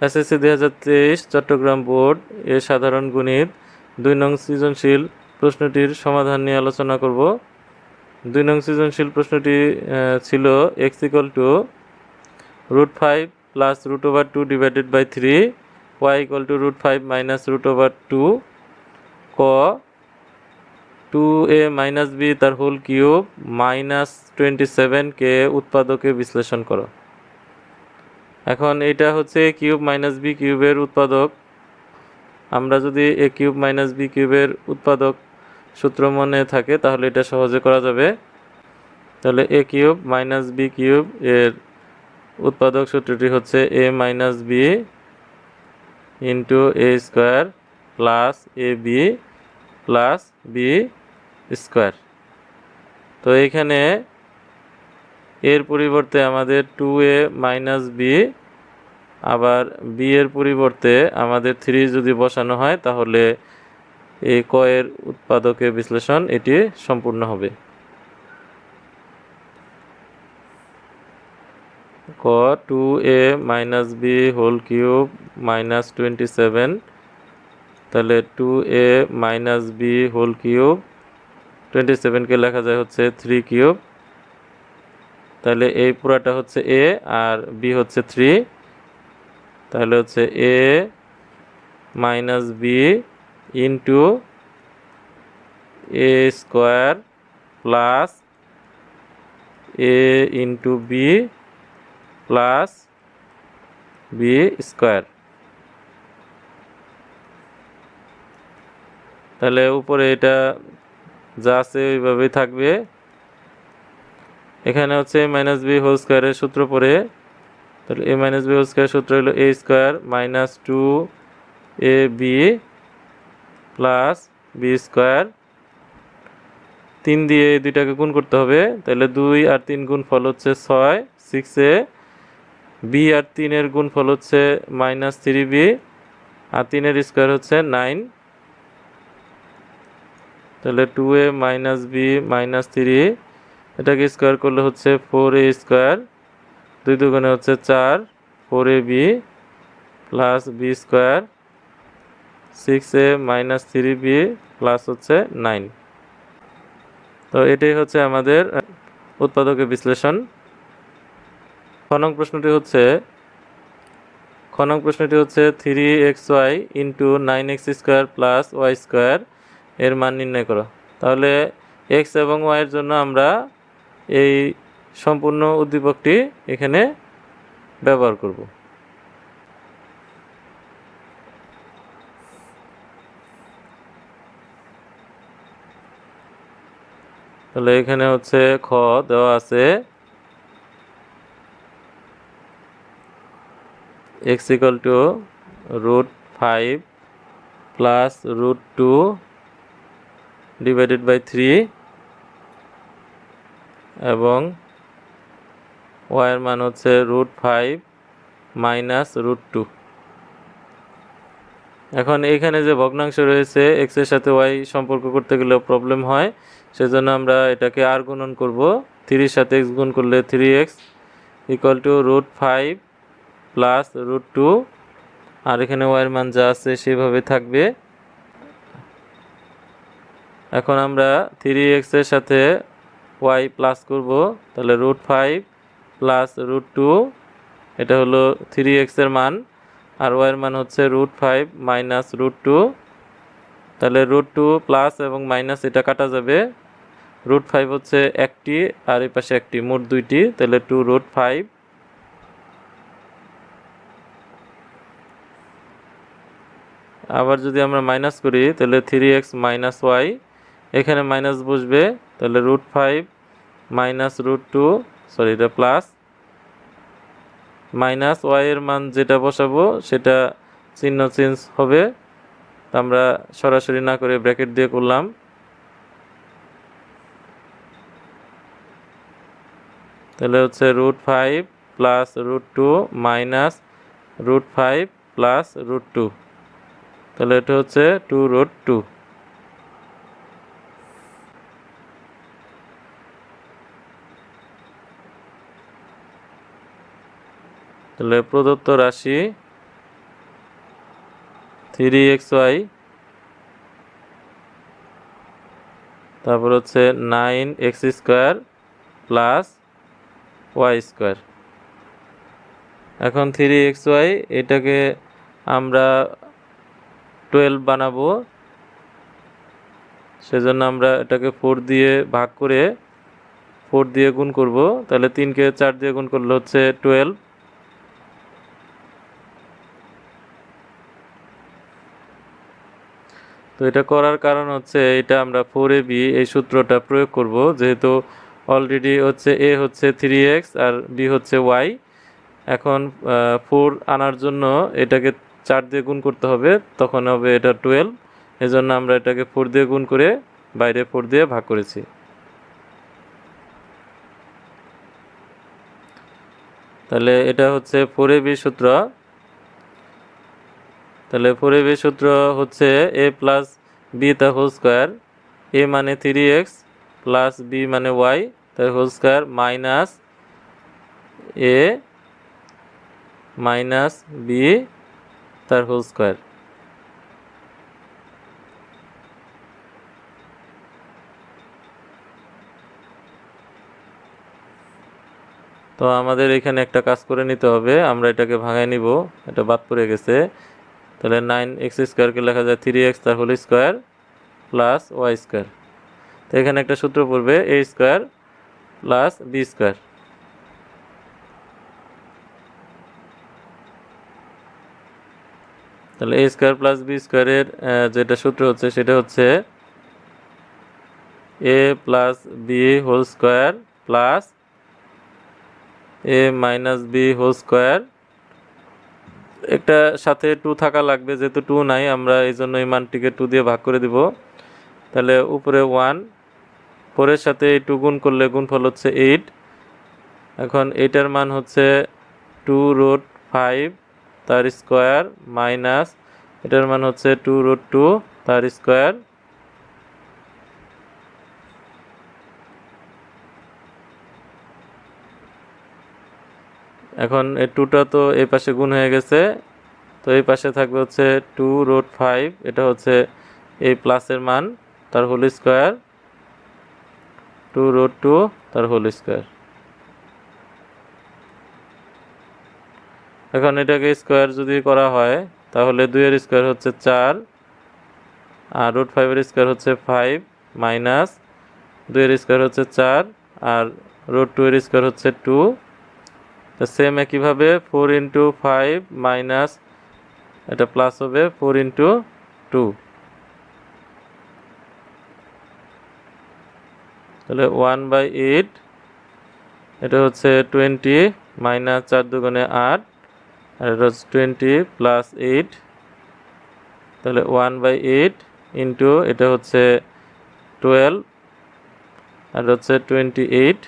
SSC দুই হাজার তেইশ চট্টগ্রাম বোর্ড এর সাধারণ গণিত, দুই নং সৃজনশীল প্রশ্নটির সমাধান নিয়ে আলোচনা করব। দুই নং সৃজনশীল প্রশ্নটি ছিল X equal to root five plus root over two divided by three Y equal to root five minus root over two ক টু এ মাইনাস বি তার হোল কিউব মাইনাস টোয়েন্টি সেভেনকে উৎপাদকে বিশ্লেষণ করো। এখন এটা হচ্ছে কিউব মাইনাস বি কিউবের উৎপাদক। আমরা যদি এ কিউব মাইনাস বি কিউবের উৎপাদক সূত্র মনে থাকে, তাহলে এটা সহজে করা যাবে। তাহলে A cube minus B cube এর উৎপাদক সূত্রটি হচ্ছে A minus B into A square plus A B plus B square. তো এইখানে এর পরিবর্তে আমাদের টু এ মাইনাস বি আবার বি এর পরিবর্তে আমাদের থ্রি যদি বসানো হয়, তাহলে এই ক এর উৎপাদকের বিশ্লেষণ এটি সম্পূর্ণ হবে। ক two A minus B whole cube minus twenty seven তাহলে two A minus B whole cube twenty সেভেনকে লেখা যায় হচ্ছে থ্রি কিউব তাহলে এই পুরাটা হচ্ছে এ আর বি হচ্ছে থ্রি তাহলে হচ্ছে A minus B into A square plus A into B plus B square তাহলে উপরে এটা যা আছে ওইভাবেই থাকবে। এখানে হচ্ছে মাইনাস বি হোল স্কোয়ারের সূত্র পড়ে তাহলে A minus B whole square সূত্র হলো A square minus two A B plus B square তিন দিয়ে এই দুইটাকে গুণ করতে হবে, তাহলে দুই আর তিন গুণ ফল হচ্ছে ছয় সিক্সে বি আর তিনের গুণ ফল হচ্ছে মাইনাস থ্রি বি আর তিনের স্কোয়ার হচ্ছে নাইন তাহলে two A minus B minus three এটাকে স্কোয়ার করলে হচ্ছে ফোর এ স্কোয়ার দুই দুগুণে হচ্ছে চার four A B plus B square six A minus three B plus হচ্ছে নাইন তো এটাই হচ্ছে আমাদের উৎপাদকের বিশ্লেষণ। খনং প্রশ্নটি হচ্ছে খনং প্রশ্নটি হচ্ছে three X Y into nine X square plus Y square এর মান নির্ণয় করো। তাহলে এক্স এবং ওয়াইয়ের জন্য আমরা এই সম্পূর্ণ উদ্দীপকটি এখানে ব্যবহার করব। তাহলে এখানে হচ্ছে খ দেওয়া আছে। X equal to root five plus root two divided by three এবং ওয়াইয়ের মান হচ্ছে root five minus root two. এখন এইখানে যে ভগ্নাংশ রয়েছে এক্সের সাথে ওয়াই সম্পর্ক করতে গেলেও প্রবলেম হয়। সেজন্য আমরা এটাকে আর গুণন করব। থ্রির সাথে এক্স গুণ করলে three X equal to root five plus root two আর এখানে ওয়াইয়ের মান যা আছে সেভাবে থাকবে। এখন আমরা থ্রি এক্সের সাথে ওয়াই প্লাস করব। তাহলে root five plus root two এটা হলো থ্রি এক্সের মান, আর ওয়াইয়ের মান হচ্ছে root five minus root two তাহলে রুট টু প্লাস এবং মাইনাস এটা কাটা যাবে। রুট ফাইভ হচ্ছে একটি, আর এই পাশে একটি, মোট দুইটি। তাহলে টু রুট ফাইভ আবার যদি আমরা মাইনাস করি, তাহলে থ্রি এক্স মাইনাস ওয়াই এখানে মাইনাস বসবে, তাহলে root five minus root two sorry, এটা প্লাস মাইনাস ওয়াইয়ের মান যেটা বসাবো, সেটা চিহ্ন চেঞ্জ হবে। আমরা সরাসরি না করে ব্র্যাকেট দিয়ে করলাম। তাহলে হচ্ছে root five plus root two minus root five plus root two তাহলে এটা হচ্ছে টু রুট টু তাহলে প্রদত্ত রাশি থ্রি এক্স ওয়াই তারপর হচ্ছে nine X square plus Y square এখন থ্রি এক্স ওয়াই এটাকে আমরা টুয়েলভ বানাবো। সেজন্য আমরা এটাকে ফোর দিয়ে ভাগ করে ফোর দিয়ে গুণ করব। তাহলে তিনকে চার দিয়ে গুণ করলে হচ্ছে টুয়েলভ তো এটা করার কারণ হচ্ছে এটা আমরা ফোর এ বি এই সূত্রটা প্রয়োগ করব, যেহেতু অলরেডি হচ্ছে এ হচ্ছে থ্রি এক্স আর বি হচ্ছে ওয়াই এখন ফোর আনার জন্য এটাকে চার দিয়ে গুণ করতে হবে, তখন হবে এটা টুয়েলভ এজন্য আমরা এটাকে ফোর দিয়ে গুণ করে বাইরে ফোর দিয়ে ভাগ করেছি। তাহলে এটা হচ্ছে ফোর এ বি সূত্র। তাহলে বি সূত্র হচ্ছে এ প্লাস বি তা হোল স্কোয়ার এ মানে থ্রি এক্স প্লাস বি মানে ওয়াই তার whole square minus A minus B তার হোল স্কোয়ার তো আমাদের এখানে একটা কাজ করে নিতে হবে, আমরা এটাকে ভাঙায় নিব, এটা বাদ পড়ে গেছে। তাহলে নাইন এক্স স্কোয়ারকে লেখা যায় থ্রি এক্স, তার whole square plus Y square তো এখানে একটা সূত্র পড়বে A square plus B square তাহলে এ স্কোয়ার প্লাস বি স্কোয়ারের যেটা সূত্র হচ্ছে, সেটা হচ্ছে A plus B whole square plus A minus B whole square একটা সাথে টু থাকা লাগবে, যেহেতু টু নাই, আমরা এই জন্য এই মানটিকে টু দিয়ে ভাগ করে দিব। তাহলে উপরে ওয়ান পরের সাথে এই টু গুণ করলে গুণফল হচ্ছে এইট এখন এইটার মান হচ্ছে টু রোড ফাইভ তার স্কোয়ার মাইনাস এটার মান হচ্ছে টু রোড টু তার স্কোয়ার এখন এই টুটা তো এই পাশে গুণ হয়ে গেছে। তো এই পাশে থাকবে হচ্ছে টু রোড ফাইভ এটা হচ্ছে এই প্লাসের মান, তার whole square two root two তার হোল স্কোয়ার এখন এটাকে স্কোয়ার যদি করা হয়, তাহলে দুইয়ের স্কোয়ার হচ্ছে চার, আর রুট ফাইভের স্কোয়ার হচ্ছে ফাইভ মাইনাস দুইয়ের স্কোয়ার হচ্ছে চার, আর রুট টু এর স্কোয়ার হচ্ছে টু তো সেম একইভাবে ফোর ইন্টু ফাইভ মাইনাস এটা প্লাস হবে ফোর ইন্টু টু তাহলে ওয়ান বাই এইট এটা হচ্ছে টোয়েন্টি মাইনাস চার দুগুণে আট, আর এটা হচ্ছে টোয়েন্টি প্লাস এইট তাহলে ওয়ান বাই এইট ইন্টু এটা হচ্ছে টুয়েলভ আর হচ্ছে টোয়েন্টি এইট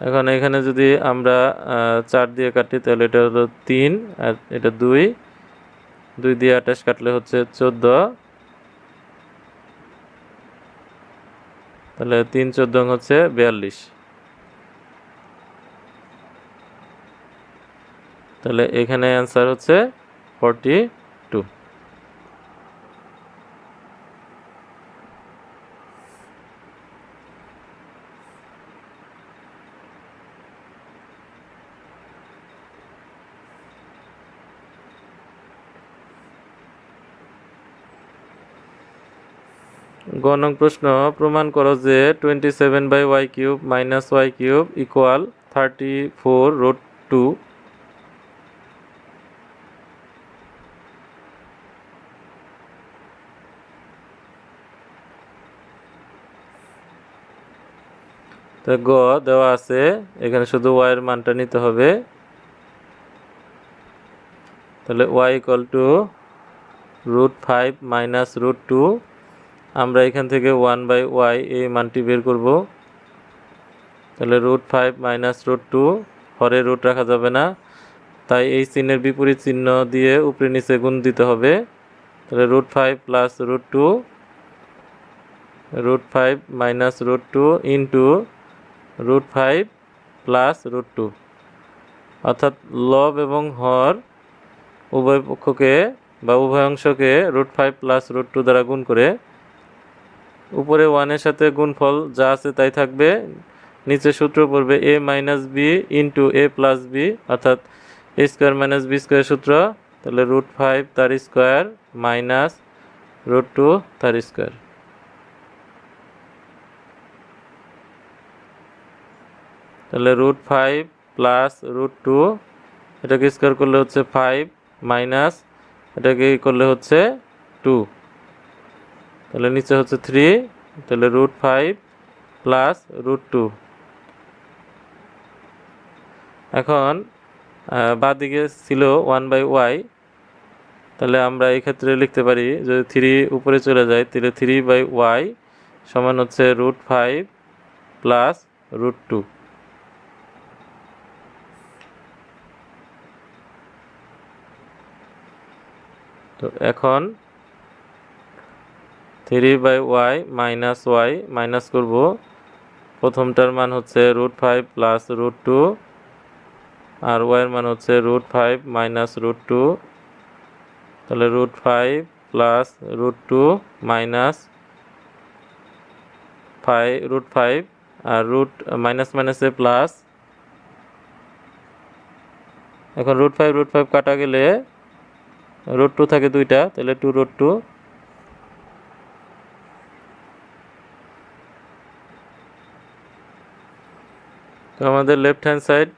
এখন এখানে যদি আমরা চার দিয়ে কাটি, তাহলে এটা হলো তিন, আর এটা দুই। দুই দিয়ে আঠাশ কাটলে হচ্ছে চোদ্দ। তাহলে তিন চোদ্দ হচ্ছে বিয়াল্লিশ। তাহলে এখানে অ্যান্সার হচ্ছে ফর্টি টু গ নং প্রশ্ন, প্রমাণ করো যে twenty seven by Y cube minus Y cube equal thirty four root two তো গ দেওয়া আছে, এখানে শুধু ওয়াইয়ের মানটা নিতে হবে। তাহলে Y equal to root five minus root two আমরা এখান থেকে ওয়ান বাই ওয়াই এই মানটি বের করব। তাহলে root five minus root two হরে রুট রাখা যাবে না। তাই এই চিহ্নের বিপরীত চিহ্ন দিয়ে উপরে নিচে গুণ দিতে হবে। তাহলে root five plus root two root five minus root two into root five plus root two অর্থাৎ লব এবং হর উভয় পক্ষকে বা উভয় অংশকে root five plus root two দ্বারা গুণ করে উপরে ওয়ানের সাথে গুণফল যা আছে তাই থাকবে। নিচে সূত্র পড়বে A minus B into A plus B অর্থাৎ A square minus B square সূত্র। তাহলে রুট ফাইভ তার স্কোয়ার মাইনাস রুট টু তার স্কোয়ার তাহলে root five plus root two এটাকে স্কোয়ার করলে হচ্ছে ফাইভ মাইনাস এটাকে করলে হচ্ছে টু তাহলে নিচে হচ্ছে থ্রি তাহলে root five plus root two এখন বাঁদিকে ছিল ওয়ান বাই ওয়াই তাহলে আমরা এই ক্ষেত্রে লিখতে পারি যদি থ্রি উপরে চলে যায়, তাহলে থ্রি বাই ওয়াই সমান হচ্ছে root five plus root two তো এখন three by Y minus Y minus করব। প্রথমটার মান হচ্ছে root five plus root two আর ওয়াইয়ের মান হচ্ছে root five minus root two তাহলে root five plus root two minus five root five আর রুট মাইনাস মাইনাসে প্লাস এখন রুট ফাইভ রুট ফাইভ কাটা গেলে রুট টু থাকে দুইটা, তাহলে টু রুট টু তো আমাদের লেফট হ্যান্ড সাইড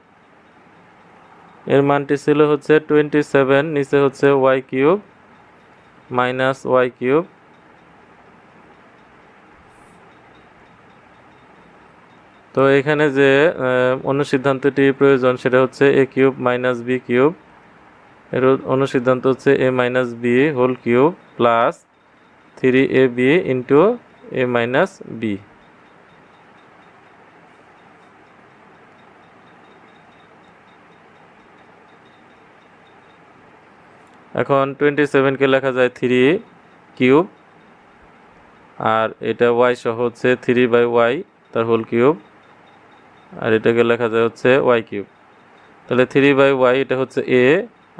এর মানটি ছিল হচ্ছে টোয়েন্টি সেভেন নিচে হচ্ছে Y cube minus Y cube তো এখানে যে অনুসিদ্ধান্তটি প্রয়োজন সেটা হচ্ছে A cube minus B cube এর অনুসিদ্ধান্ত হচ্ছে A minus B whole cube plus three A B into A minus B এখন টোয়েন্টি সেভেনকে লেখা যায় থ্রি কিউব আর এটা ওয়াই সহ হচ্ছে থ্রি বাই ওয়াই তার হোল কিউব আর এটাকে লেখা যায় হচ্ছে ওয়াই কিউব তাহলে থ্রি বাই ওয়াই এটা হচ্ছে এ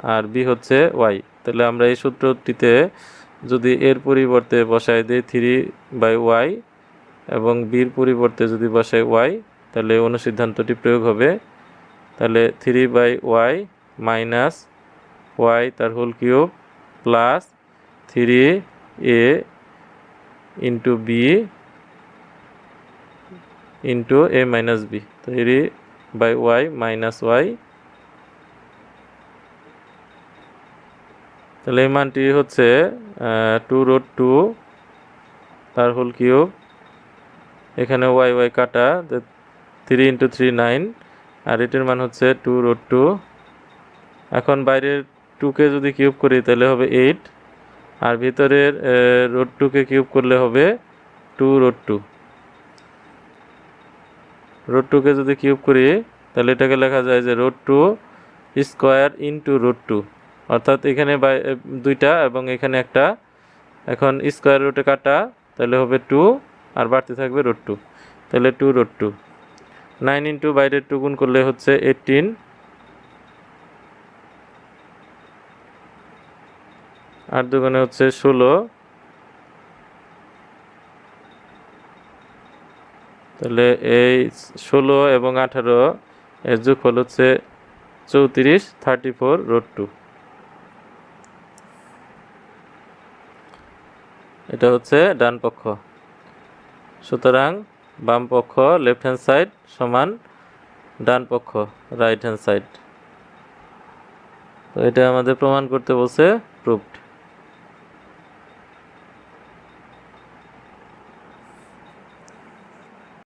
আর বি হচ্ছে ওয়াই তাহলে আমরা এই সূত্রটিতে যদি এর পরিবর্তে বসাই দিই থ্রি বাই ওয়াই এবং বির পরিবর্তে যদি বসাই ওয়াই তাহলে অনুসিদ্ধান্তটি প্রয়োগ হবে। তাহলে three by Y minus Y তার whole cube plus three A into B into A minus B. Three by Y minus Y. তাহলে এই মানটি হচ্ছে টু রোড টু তার হোল কিউব। এখানে ওয়াই ওয়াই কাটা থ্রি ইন্টু থ্রি নাইন, আর এটির মান হচ্ছে টু রোড টু এখন বাইরের টুকে যদি কিউব করি, তাহলে হবে এইট আর ভিতরের রোড টুকে কিউব করলে হবে টু রোড টু রোড টুকে যদি কিউব করি, তাহলে এটাকে লেখা যায় যে root two square into root two অর্থাৎ এখানে বাই- দুইটা এবং এখানে একটা। এখন স্কোয়ার রুটে কাটা, তাহলে হবে টু আর বাড়তে থাকবে রোড টু তাহলে two root two nine into বাইরের টু গুণ করলে হচ্ছে এইটিন আট দুগুণে হচ্ছে ষোলো। তাহলে এই ষোলো এবং আঠারো, এর যোগফল হচ্ছে চৌত্রিশ থার্টি ফোর রোড টু এটা হচ্ছে ডান পক্ষ। সুতরাং বাম পক্ষ লেফট হ্যান্ড সাইড সমান ডান পক্ষ রাইট হ্যান্ড সাইড তো এটা আমাদের প্রমাণ করতে বলছে প্রুফড